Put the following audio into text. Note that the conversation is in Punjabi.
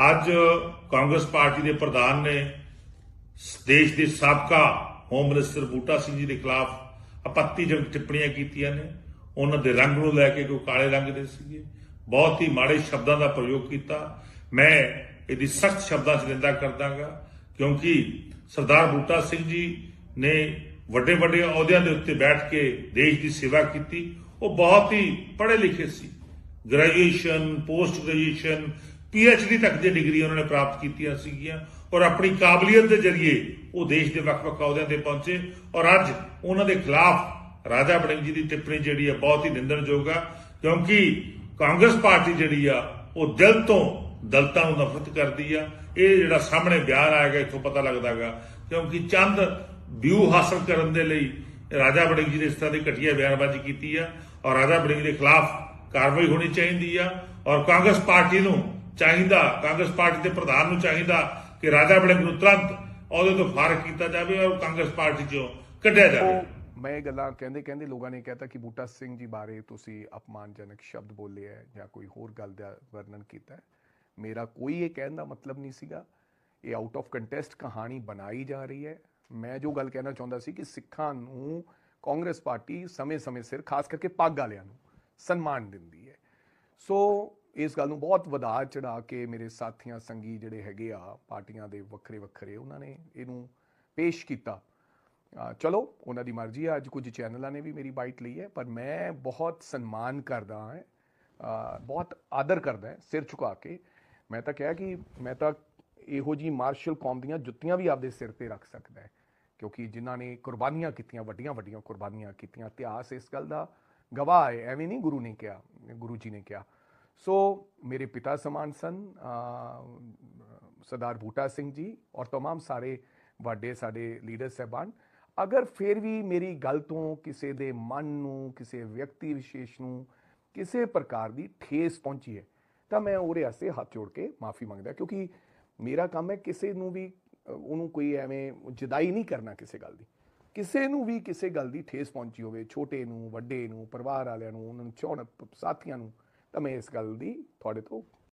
ਅੱਜ ਕਾਂਗਰਸ ਪਾਰਟੀ ਦੇ ਪ੍ਰਧਾਨ ਨੇ ਦੇਸ਼ ਦੇ ਸਾਬਕਾ ਹੋਮ ਮਿਨਿਸਟਰ ਬੂਟਾ ਸਿੰਘ ਜੀ ਦੇ ਖਿਲਾਫ ਆਪੱਤੀਜਨਕ ਟਿੱਪਣੀਆਂ ਕੀਤੀਆਂ ਨੇ। ਉਹਨਾਂ ਦੇ ਰੰਗ ਨੂੰ ਲੈ ਕੇ ਕੋਈ ਕਾਲੇ ਰੰਗ ਦੇ ਸੀਗੇ। ਬਹੁਤ ਹੀ ਮਾੜੇ ਸ਼ਬਦਾਂ ਦਾ ਪ੍ਰਯੋਗ ਕੀਤਾ। ਮੈਂ ਇਹਦੀ ਸਖਤ ਸ਼ਬਦਾਂ 'ਚ ਨਿੰਦਾ ਕਰਦਾਗਾ, ਕਿਉਂਕਿ ਸਰਦਾਰ ਬੂਟਾ ਸਿੰਘ ਜੀ ਨੇ ਵੱਡੇ ਵੱਡੇ ਅਹੁਦਿਆਂ ਦੇ ਉੱਤੇ ਬੈਠ ਕੇ ਦੇਸ਼ ਦੀ ਸੇਵਾ ਕੀਤੀ। ਉਹ ਬਹੁਤ ਹੀ ਪੜ੍ਹੇ ਲਿਖੇ ਸੀ। ਗ੍ਰੈਜੂਏਸ਼ਨ ਪੋਸਟ ਗ੍ਰੈਜੂਏਸ਼ਨ ਡੀ ਤੱਕ ਦੀ ਡਿਗਰੀ ਉਹਨਾਂ ਨੇ ਪ੍ਰਾਪਤ ਕੀਤੀਆਂ ਸੀਗੀਆਂ ਔਰ ਆਪਣੀ ਕਾਬਲੀਅਤ ਦੇ ਜ਼ਰੀਏ ਉਹ ਦੇਸ਼ ਦੇ ਵੱਖ-ਵੱਖ ਅਹੁਦਿਆਂ ਤੇ ਪਹੁੰਚੇ ਔਰ ਅੱਜ ਉਹਨਾਂ ਦੇ ਖਿਲਾਫ ਰਾਜਾ ਬੜਿੰਗ ਜੀ ਦੀ ਟਿੱਪਣੀ ਜਿਹੜੀ ਹੈ ਬਹੁਤ ਹੀ ਨਿੰਦਣਯੋਗ ਆ, ਕਿਉਂਕਿ ਕਾਂਗਰਸ ਪਾਰਟੀ ਜਿਹੜੀ ਆ, ਉਹ ਦਿਲ ਤੋਂ ਦਲਤਾਂ ਨੂੰ ਨਫ਼ਰਤ ਕਰਦੀ ਆ। ਇਹ ਜਿਹੜਾ ਸਾਹਮਣੇ ਬਿਆਨ ਆਏਗਾ ਇੱਥੋਂ ਪਤਾ ਲੱਗਦਾਗਾ ਕਿਉਂਕਿ ਚੰਦ ਵਿਊ ਹਾਸਲ ਕਰਨ ਦੇ ਲਈ ਰਾਜਾ ਵੜਿੰਗ ਜੀ ਨੇ ਇਸ ਤਰ੍ਹਾਂ ਦੀ ਘਟੀਆ ਬਿਆਨਬਾਜ਼ੀ ਕੀਤੀ ਆ ਔਰ ਰਾਜਾ ਵੜਿੰਗ ਦੇ ਖਿਲਾਫ ਕਾਰਵਾਈ ਹੋਣੀ ਚਾਹੀਦੀ ਆ ਔਰ ਕਾਂਗਰਸ ਪਾਰਟੀ ਨੂੰ ਚਾਹੀਦਾ, ਕਾਂਗਰਸ ਪਾਰਟੀ ਦੇ ਪ੍ਰਧਾਨ ਨੂੰ ਚਾਹੀਦਾ ਕਿ ਰਾਜਾ ਵੜਿੰਗ ਨੂੰ ਤੁਰੰਤ ਅਹੁਦੇ ਤੋਂ ਫਾਰਗ ਕੀਤਾ ਜਾਵੇ ਔਰ ਕਾਂਗਰਸ ਪਾਰਟੀ ਚੋਂ ਕੱਢਿਆ ਜਾਵੇ। ਮੈਂ ਇਹ ਗੱਲਾਂ ਕਹਿੰਦੇ ਕਹਿੰਦੇ ਲੋਕਾਂ ਨੇ ਕਹਿਤਾ ਕਿ ਬੂਟਾ ਸਿੰਘ ਜੀ ਬਾਰੇ ਤੁਸੀਂ ਅਪਮਾਨਜਨਕ ਸ਼ਬਦ ਬੋਲੇ ਹੈ ਜਾਂ ਕੋਈ ਹੋਰ ਗੱਲ ਦਾ ਵਰਣਨ ਕੀਤਾ ਹੈ। ਮੇਰਾ ਕੋਈ ਇਹ ਕਹਿਣ ਦਾ ਮਤਲਬ ਨਹੀਂ ਸੀਗਾ। ਇਹ ਆਊਟ ਆਫ ਕੰਟੈਸਟ ਕਹਾਣੀ ਬਣਾਈ ਜਾ ਰਹੀ ਹੈ। ਮੈਂ ਜੋ ਗੱਲ ਕਹਿਣਾ ਚਾਹੁੰਦਾ ਸੀ ਕਿ ਸਿੱਖਾਂ ਨੂੰ ਕਾਂਗਰਸ ਪਾਰਟੀ ਸਮੇਂ-ਸਮੇਂ ਸਿਰ ਖਾਸ ਕਰਕੇ ਪੱਗ ਵਾਲਿਆਂ ਨੂੰ ਸਨਮਾਨ ਦਿੰਦੀ ਹੈ। ਸੋ ਇਸ ਗੱਲ ਨੂੰ ਬਹੁਤ ਵਧਾ ਚੜਾ ਕੇ ਮੇਰੇ ਸਾਥੀਆਂ, ਸੰਗੀ ਜਿਹੜੇ ਹੈਗੇ ਆ, ਪਾਰਟੀਆਂ ਦੇ ਵੱਖਰੇ ਵੱਖਰੇ ਉਹਨਾਂ ਨੇ ਇਹਨੂੰ ਪੇਸ਼ ਕੀਤਾ। ਚਲੋ, ਉਹਨਾਂ ਦੀ ਮਰਜ਼ੀ ਆ, ਅੱਜ ਕੁਝ ਚੈਨਲਾਂ ਨੇ ਵੀ ਮੇਰੀ ਬਾਈਟ ਲਈ ਹੈ, ਪਰ ਮੈਂ ਬਹੁਤ ਸਨਮਾਨ ਕਰਦਾ ਹਾਂ ਬਹੁਤ ਆਦਰ ਕਰਦਾ ਸਿਰ ਝੁਕਾ ਕੇ। ਮੈਂ ਤਾਂ ਕਿਹਾ ਕਿ ਮੈਂ ਤਾਂ ਇਹੋ ਜੀ ਮਾਰਸ਼ਲ ਕੌਮ ਦੀਆਂ ਜੁੱਤੀਆਂ ਵੀ ਆਪਦੇ ਸਿਰ ਤੇ ਰੱਖ ਸਕਦਾ ਹੈ, ਕਿਉਂਕਿ ਜਿਨ੍ਹਾਂ ਨੇ ਕੁਰਬਾਨੀਆਂ ਕੀਤੀਆਂ ਵੱਡੀਆਂ ਵੱਡੀਆਂ ਕੁਰਬਾਨੀਆਂ ਕੀਤੀਆਂ, ਇਤਿਹਾਸ ਇਸ ਗੱਲ ਦਾ ਗਵਾਹ ਹੈ, ਐਵੇਂ ਨਹੀਂ ਗੁਰੂ ਨੇ ਕਿਹਾ, ਗੁਰੂ ਜੀ ਨੇ ਕਿਹਾ। ਸੋ ਮੇਰੇ ਪਿਤਾ ਸਮਾਨ ਸਨ ਅ, ਸਰਦਾਰ ਬੂਟਾ ਸਿੰਘ ਜੀ ਔਰ तमाम ਸਾਰੇ ਵੱਡੇ ਸਾਡੇ ਲੀਡਰ ਸਹਿਬਾਨ ਅਗਰ ਫਿਰ ਵੀ ਮੇਰੀ ਗੱਲ ਤੋਂ ਕਿਸੇ ਦੇ ਮਨ ਨੂੰ ਕਿਸੇ ਵਿਅਕਤੀ ਵਿਸ਼ੇਸ਼ ਨੂੰ ਕਿਸੇ ਪ੍ਰਕਾਰ ਦੀ ਠੇਸ ਪਹੁੰਚੀ ਹੈ ਤਾਂ ਮੈਂ ਉਹਦੇ ਵਾਸਤੇ ਹੱਥ ਜੋੜ ਕੇ ਮਾਫੀ ਮੰਗਦਾ ਕਿਉਂਕਿ ਮੇਰਾ ਕੰਮ ਹੈ ਕਿਸੇ ਨੂੰ ਵੀ ਅ, ਉਹਨੂੰ ਕੋਈ ਐਵੇਂ ਜਦਾਈ ਨਹੀਂ ਕਰਨਾ ਕਿਸੇ ਗੱਲ ਦੀ ਕਿਸੇ ਨੂੰ ਵੀ ਕਿਸੇ ਗੱਲ ਦੀ ਠੇਸ ਪਹੁੰਚੀ ਹੋਵੇ ਛੋਟੇ ਨੂੰ ਵੱਡੇ ਨੂੰ ਪਰਿਵਾਰ ਵਾਲਿਆਂ ਨੂੰ ਉਹਨਾਂ ਨੂੰ ਚਾਹਣ ਸਾਥੀਆਂ ਨੂੰ ਤਾਂ ਮੈਂ ਇਸ ਗੱਲ ਦੀ ਤੁਹਾਡੇ ਤੋਂ